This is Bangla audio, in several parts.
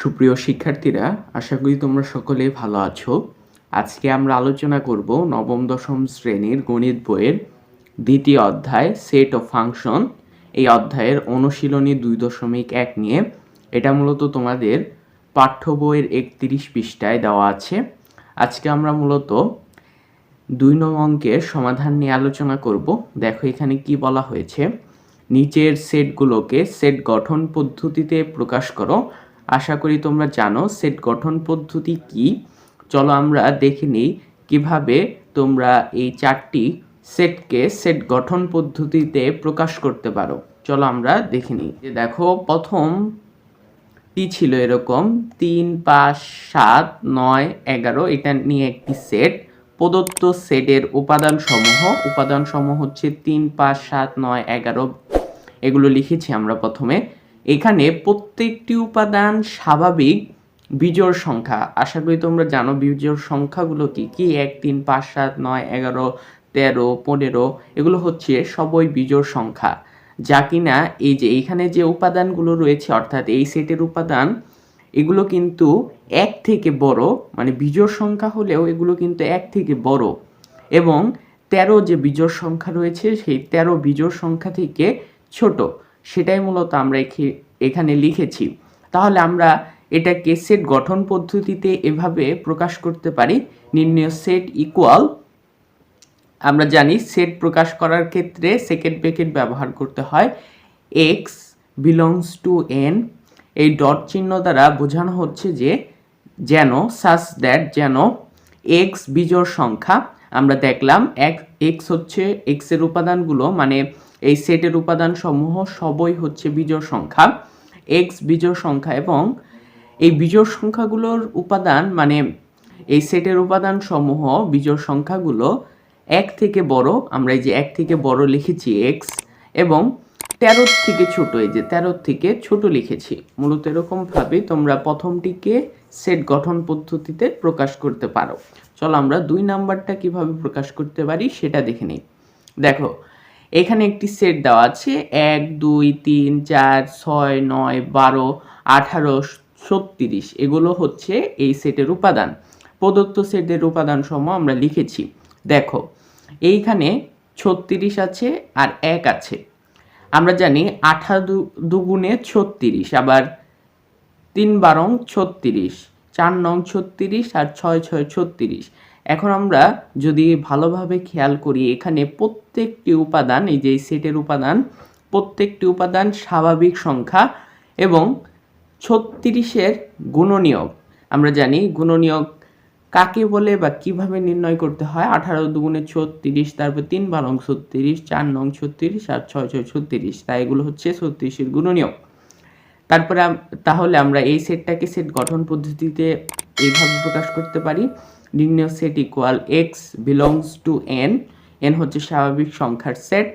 সুপ্রিয় শিক্ষার্থীরা, আশা করি তোমরা সকলে ভালো আছো। আজকে আমরা আলোচনা করব নবম, দশম শ্রেণির গণিত বইয়ের দ্বিতীয় অধ্যায় সেট অফ ফাংশন এই অধ্যায়ের অনুশীলনী দুই দশমিক এক নিয়ে। এটা মূলত তোমাদের পাঠ্য বইয়ের একত্রিশ পৃষ্ঠায় দেওয়া আছে। আজকে আমরা মূলত দুই নং অঙ্কের সমাধান নিয়ে আলোচনা করব। দেখো এখানে কি বলা হয়েছে। নিচের সেটগুলোকে সেট গঠন পদ্ধতিতে প্রকাশ করো। আশা করি তোমরা জানো সেট গঠন পদ্ধতি কি। চলো আমরা দেখে নিই কীভাবে তোমরা এই চারটি সেটকে সেট গঠন পদ্ধতিতে প্রকাশ করতে পারো। চলো আমরা দেখে নিই। যে দেখো, প্রথম টি ছিল এরকম, তিন, পাঁচ, সাত, নয়, এগারো, এটা নিয়ে একটি সেট। প্রদত্ত সেটের উপাদান সমূহ উপাদান সমূহ হচ্ছে তিন, পাঁচ, সাত, নয়, এগারো, এগুলো লিখেছি আমরা প্রথমে। এখানে প্রত্যেকটি উপাদান স্বাভাবিক বিজোড় সংখ্যা। আশা করি তোমরা জানো বিজোড় সংখ্যাগুলো কি? কি? এক, তিন, পাঁচ, সাত, নয়, এগারো, তেরো, পনেরো, এগুলো হচ্ছে সবই বিজোড় সংখ্যা। যা কিনা এই যে এইখানে যে উপাদানগুলো রয়েছে, অর্থাৎ এই সেটের উপাদান, এগুলো কিন্তু এক থেকে বড় মানে বিজোড় সংখ্যা হলেও এগুলো কিন্তু এক থেকে বড়। এবং তেরো যে বিজোড় সংখ্যা রয়েছে, সেই তেরো বিজোড় সংখ্যা থেকে ছোট। সেটাই মূলত আমরা এখে- এখানে লিখেছি। তাহলে আমরা এটাকে সেট গঠন পদ্ধতিতে এভাবে প্রকাশ করতে পারি। নির্ণয় সেট ইকুয়াল আমরা জানি সেট প্রকাশ করার ক্ষেত্রে সেকেন্ড ব্রেকেট ব্যবহার করতে হয়। এক্স বিলংস টু এন এই ডট চিহ্ন দ্বারা বোঝানো হচ্ছে যে, যেন সাস দ্যাট যেন এক্স বিজোড় সংখ্যা, আমরা দেখলাম এক এক্স হচ্ছে এক্সের উপাদানগুলো মানে এই সেটের উপাদান সমূহ সবই হচ্ছে বিজোড় সংখ্যা এক্স বিজোড় সংখ্যা এবং এই বিজোড় সংখ্যাগুলোর উপাদান মানে এই সেটের উপাদান সমূহ বিজোড় সংখ্যাগুলো এক থেকে বড়, আমরা এই যে এক থেকে বড় লিখেছি এক্স এবং তেরোর থেকে ছোট, এই যে তেরোর থেকে ছোট লিখেছি। মূলত এরকমভাবে তোমরা প্রথমটিকে সেট গঠন পদ্ধতিতে প্রকাশ করতে পারো। চলো আমরা দুই নাম্বারটা কীভাবে প্রকাশ করতে পারি সেটা দেখে নিই। দেখো এখানে একটি সেট দেওয়া আছে। এক, দুই, তিন, চার, ছয়, নয়, বারো, আঠারো, ছত্রিশ। এগুলো হচ্ছে এই সেটের উপাদান। প্রদত্ত সেটের উপাদান সমূহ আমরা লিখেছি। দেখো, এইখানে ছত্রিশ আছে আর এক আছে। আমরা জানি আঠারো দুগুণে ছত্রিশ, আবার তিন বারং ছত্রিশ, চার নং ছত্রিশ আর ছয় ছয়, ছত্রিশ। এখন আমরা যদি ভালোভাবে খেয়াল করি, এখানে প্রত্যেকটি উপাদান, এই যে এই সেটের উপাদান, প্রত্যেকটি উপাদান স্বাভাবিক সংখ্যা এবং ছত্রিশের গুণনীয়ক। আমরা জানি গুণনীয়ক কাকে বলে বা কীভাবে নির্ণয় করতে হয়? আঠারো দুগুণে ছত্রিশ, তারপর তিন বারং ছত্রিশ, চার নং ছত্রিশ, আর ছয় ছয় ছত্রিশ। তাই এগুলো হচ্ছে ছত্রিশের গুণনীয়ক। তারপরে তাহলে আমরা এই সেটটাকে সেট গঠন পদ্ধতিতে এইভাবে প্রকাশ করতে পারি। নির্ণয় set equal x belongs to N N হচ্ছে স্বাভাবিক সংখ্যার সেট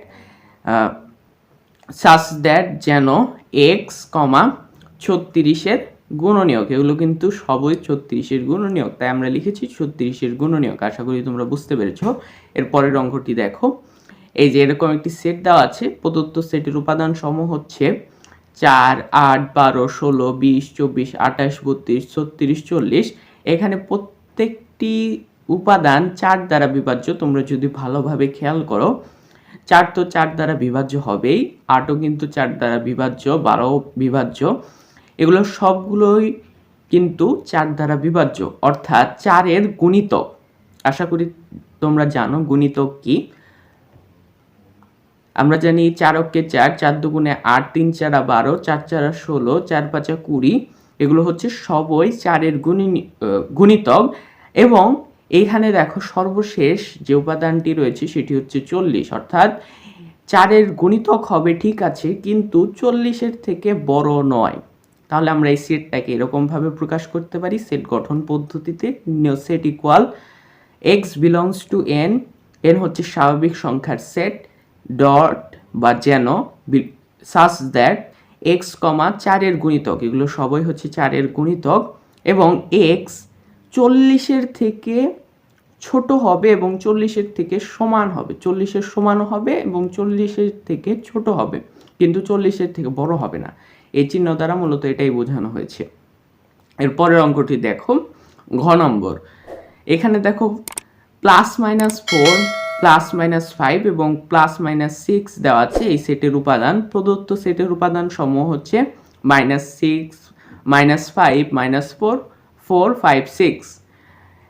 সাস দ্যাট যেন এক্স কমা ছত্রিশের গুণনীয়ক। এগুলো কিন্তু সবই ছত্রিশের গুণনীয়ক। তাই আমরা লিখেছি ছত্রিশের গুণনীয়ক। আশা করি তোমরা বুঝতে পেরেছ। এর পরের অঙ্কটি দেখো। এই যে এরকম একটি সেট দেওয়া আছে, প্রদত্ত সেটের উপাদান সমূহ হচ্ছে চার, আট, বারো, ষোলো, বিশ, চব্বিশ, আঠাশ, বত্রিশ, ছত্রিশ, চল্লিশ। এখানে প্রত্যেকটি উপাদান চার দ্বারা বিভাজ্য। তোমরা যদি ভালোভাবে খেয়াল করো, চার তো চার দ্বারা বিভাজ্য হবেই, আটও কিন্তু চার দ্বারা বিভাজ্য বারো বিভাজ্য। এগুলো সবগুলোই কিন্তু চার দ্বারা বিভাজ্য। অর্থাৎ চারের গুণিতক আশা করি তোমরা জানো গুণিতক কি। আমরা জানি চারককে চার চার দুগুণে আট, তিন চারা বারো, চার চারা ষোলো, চার পাঁচা কুড়ি। এগুলো হচ্ছে সবই চারের গুণি গুণিতক। এবং এইখানে দেখো সর্বশেষ যে উপাদানটি রয়েছে সেটি হচ্ছে চল্লিশ। অর্থাৎ চারের গুণিতক হবে ঠিক আছে, কিন্তু চল্লিশের থেকে বড় নয়। তাহলে আমরা এই সেটটাকে এরকমভাবে প্রকাশ করতে পারি। সেট গঠন পদ্ধতিতে set equal x belongs to N N হচ্ছে স্বাভাবিক সংখ্যার সেট। ডট বা যেন সাস দ্যাট এক্স কমা চারের গুণিতক, এগুলো সবই হচ্ছে চারের গুণিতক, এবং এক্স চল্লিশের থেকে ছোট হবে এবং চল্লিশের থেকে সমান হবে। চল্লিশের সমানও হবে এবং চল্লিশের থেকে ছোট হবে, কিন্তু চল্লিশের থেকে বড় হবে না। এই চিহ্ন দ্বারা মূলত এটাই বোঝানো হয়েছে। এর পরের অঙ্কটি দেখো, ঘ নম্বর। এখানে দেখো plus minus four plus minus five এবং প্লাস মাইনাস সিক্স দেওয়া আছে, এই সেটের উপাদান। প্রদত্ত সেটের উপাদান সমূহ হচ্ছে minus six, minus five, minus four four, five, six.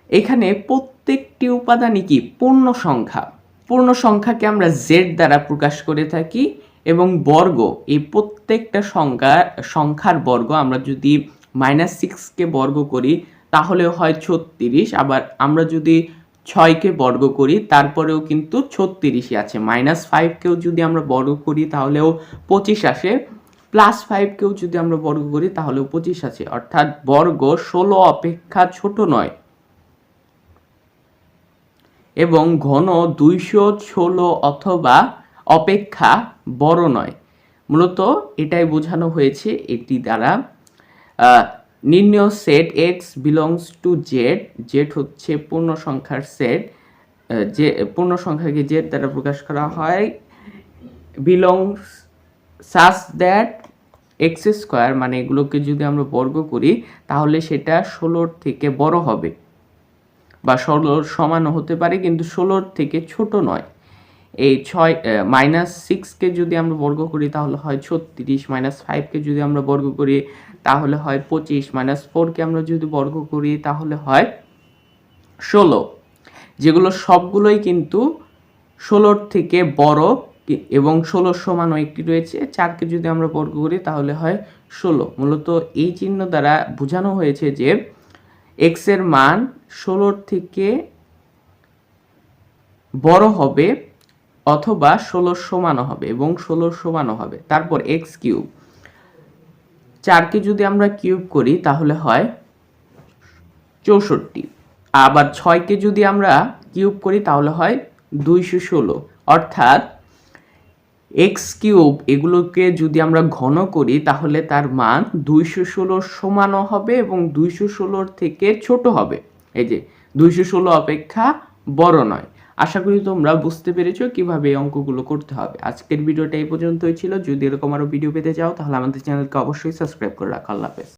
এখানে প্রত্যেকটি উপাদানই কি? পূর্ণ সংখ্যা। পূর্ণ সংখ্যাকে আমরা জেড দ্বারা প্রকাশ করে থাকি এবং বর্গ, এই প্রত্যেকটা সংখ্যা, সংখ্যার বর্গ আমরা যদি মাইনাস সিক্সকে বর্গ করি, তাহলে হয় ছত্রিশ। আবার আমরা যদি ছয়কে বর্গ করি, তারপরেও কিন্তু ছত্রিশই আছে। মাইনাস ফাইভকেও যদি আমরা বর্গ করি, তাহলেও পঁচিশ আসে। প্লাস ফাইভকেও যদি আমরা বর্গ করি, তাহলেও পঁচিশ আছে অর্থাৎ বর্গ ষোলো অপেক্ষা ছোট নয়। এবং ঘন দুইশো ষোলো অথবা অপেক্ষা বড় নয়। মূলত এটাই বোঝানো হয়েছে এটি দ্বারা। নির্ণয় set x belongs to Z Z হচ্ছে পূর্ণ সংখ্যার সেট যে পূর্ণ সংখ্যাকে জেড দ্বারা প্রকাশ করা হয় belongs such that x square মানে এগুলোকে যদি আমরা বর্গ করি, তাহলে সেটা ষোলোর থেকে বড় হবে। বা ষোলোর সমান হতে পারে, কিন্তু ষোলোর থেকে ছোট নয়। এই ছয় মাইনাস সিক্সকে যদি আমরা বর্গ করি, তাহলে হয় ছত্রিশ মাইনাস ফাইভকে যদি আমরা বর্গ করি তাহলে হয় পঁচিশ মাইনাস ফোরকে আমরা যদি বর্গ করি, তাহলে হয় ষোলো। যেগুলো সবগুলোই কিন্তু ষোলোর থেকে বড় এবং ষোলোর সমানও একটি রয়েছে, চারকে যদি আমরা বর্গ করি, তাহলে হয় ষোলো। মূলত এই চিহ্ন দ্বারা বোঝানো হয়েছে যে এক্সের মান ষোলোর থেকে বড় হবে অথবা ষোলোর সমানও হবে এবং ষোলোর সমানও হবে। তারপর এক্স কিউব চারকে যদি আমরা কিউব করি, তাহলে হয় চৌষট্টি। আবার ছয়কে যদি আমরা কিউব করি, তাহলে হয় দুইশো ষোলো। অর্থাৎ এক্স কিউব এগুলোকে যদি আমরা ঘন করি, তাহলে তার মান দুইশো ষোলোর সমানও হবে এবং দুইশো ষোলোর থেকে ছোট হবে। এই যে, দুইশো ষোলো অপেক্ষা বড় নয়। আশা করি তোমরা বুঝতে পেরেছ কীভাবে এই অঙ্কগুলো করতে হবে। আজকের ভিডিওটা এই পর্যন্তই ছিল। যদি এরকম আরও ভিডিও পেতে চাও, তাহলে আমাদের চ্যানেলকে অবশ্যই সাবস্ক্রাইব করে রাখা। আল্লাহ